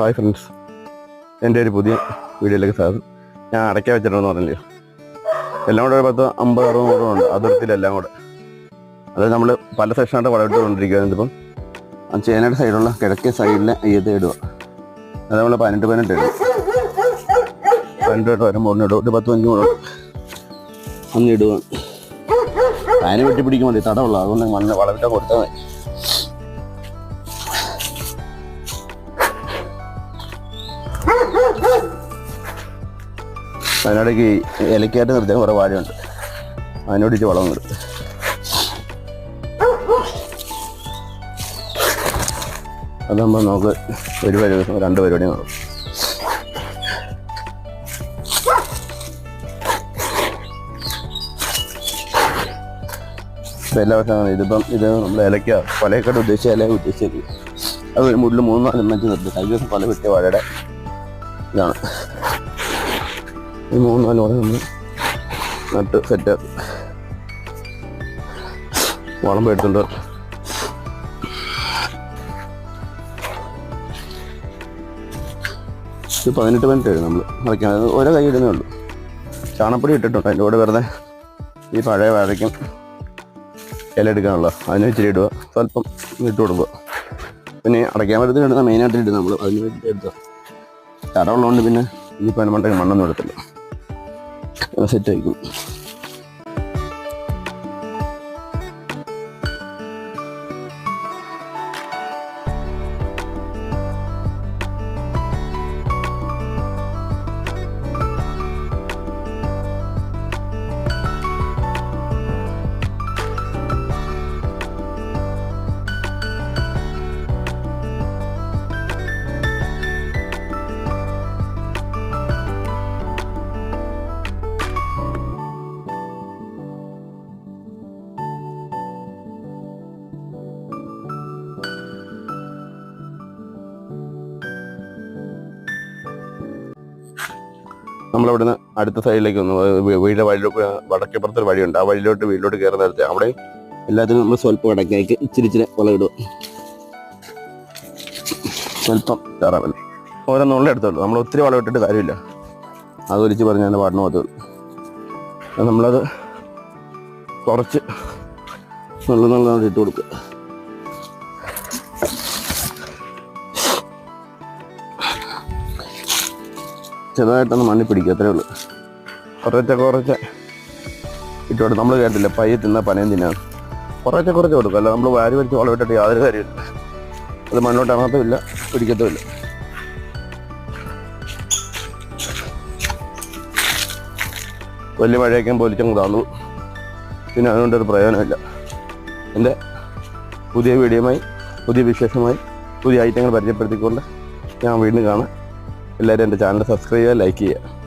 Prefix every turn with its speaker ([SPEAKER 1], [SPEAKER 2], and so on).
[SPEAKER 1] Hi friends. എന്റെ ഒരു പുതിയ വീഡിയോയിലേക്ക് സ്വാഗതം. ഞാൻ അടയ്ക്ക വെച്ചിട്ടുണ്ടെന്ന് പറഞ്ഞില്ലേ? എല്ലാം കൂടെ ഒരു പത്ത് അമ്പത് അറുപത് നൂറ് ഉണ്ട്. അതിർത്തിയിലെല്ലാം കൂടെ. അത് നമ്മൾ പല സെക്ഷനായിട്ട് വളമിട്ടുകൊണ്ടിരിക്കുകയാണ് ഇതിപ്പം. ആ ചേനയുടെ സൈഡുള്ള കിഴക്കേ സൈഡിലെ അയ്യത് ഇടുക. അത് നമ്മൾ പതിനെട്ട് പതിനെട്ട് ഇടും. പതിനെട്ട് തൊട്ട് വരെ മുകളിൽ ഇടും. ഒരു പത്ത് അഞ്ച് മൂന്ന് അന്ന് ഇടുക. അതിനെ വെട്ടി പിടിക്കാൻ മതി തടമുള്ള അതുകൊണ്ട് മണ്ണ് വളമിട്ട് കൊടുത്താൽ മതി. അതിനിടയ്ക്ക് ഈ ഇലക്കായിട്ട് നിർത്തിയ കുറേ വാഴയുണ്ട്. അതിനോട് ഇച്ചിരി വളം കൊടുക്കും അതാകുമ്പോൾ നമുക്ക് ഒരു പരിപാടി രണ്ട് പരിപാടി നടക്കും. ഇപ്പം എല്ലാ വർഷമാണ് ഇതിപ്പം ഇത് നമ്മൾ ഇലയ്ക്ക കൊലയൊക്കെ ഉദ്ദേശിച്ച ഇല ഉദ്ദേശിച്ചത് അത് ഒരു മുള്ളിൽ മൂന്ന് നാല് നിർത്തി. കഴിഞ്ഞ ദിവസം കൊല വെട്ടിയ വാഴയുടെ ഇതാണ്. ഈ മൂന്ന് നാല് നമ്മൾ നട്ട് സെറ്റാക്കി വളം എടുത്തുണ്ട് ഇത് പതിനെട്ട് മിനിറ്റ് ആയിരുന്നു നമ്മൾ മറിക്കാൻ ഓരോ കൈ ഇടുന്നേ ഉള്ളൂ. ചാണപ്പൊടി ഇട്ടിട്ടുണ്ട്. അതിന്റെ കൂടെ വെറുതെ ഈ പഴയ വാഴയ്ക്കും ഇല എടുക്കാനുള്ള. അതിന് ഇച്ചിരി ഇടുക. സ്വല്പം ഇട്ട് കൊടുക്കുക. പിന്നെ അടയ്ക്കാൻ പറ്റത്തിന് ഇടുന്ന മെയിനായിട്ട് ഇടുന്നത് നമ്മൾ അതിന് വേണ്ടി എടുക്കുക. തടവുള്ളതുകൊണ്ട് പിന്നെ ഇനിയിപ്പോൾ അതിന് മണ്ടയ്ക്ക് മണ്ണൊന്നും എടുത്തില്ല no se നമ്മളവിടുന്ന് അടുത്ത സൈഡിലേക്ക് വന്നു വീടിന്റെ വഴിയിലോട്ട് വടക്കേപ്പുറത്തൊരു വഴിയുണ്ട്. ആ വഴിയിലോട്ട് വീട്ടിലോട്ട് കയറുന്ന നേരത്തെ അവിടെ എല്ലാത്തിനും നമ്മൾ സ്വല്പം ഇടയ്ക്കാക്കി ഇച്ചിരി ഇച്ചിരി വളം ഇടുക സ്വല്പം ഓരോ നുള്ളിൽ എടുത്തോളൂ. നമ്മൾ ഒത്തിരി വളം ഇട്ടിട്ട് കാര്യമില്ല. അത് ഒലിച്ച് പറഞ്ഞ് എന്റെ അത് നമ്മളത് കുറച്ച് നല്ല നുള്ളു ഇട്ട് കൊടുക്കുക. ചെറുതായിട്ടൊന്ന് മണ്ണി പിടിക്കുക അത്രേ ഉള്ളൂ. കുറച്ച് കുറച്ച് ഇട്ടോട്ട് നമ്മൾ കേട്ടില്ല പയ്യെ തിന്ന പനയും തിന്നാണ് കുറച്ച് കുറച്ച് കൊടുക്കും അല്ല നമ്മൾ വാരി വലിച്ച് വളം ഇട്ടിട്ട് യാതൊരു കാര്യമില്ല. അത് മണ്ണോട്ട് ഇറങ്ങത്തുമില്ല പിടിക്കത്തുമില്ല വലിയ മഴയൊക്കെ പൊലിച്ചങ്ങ് താന്നു. പിന്നെ അതുകൊണ്ടൊരു പ്രയോജനമില്ല. എന്റെ പുതിയ വീഡിയോയുമായി പുതിയ വിശേഷമായി പുതിയ ഐറ്റങ്ങൾ പരിചയപ്പെടുത്തിക്കൊണ്ട് ഞാൻ വീണ്ടും കാണാം. എല്ലാവരും എന്റെ ചാനൽ സബ്സ്ക്രൈബ് ചെയ്യുക ലൈക്ക് ചെയ്യുക.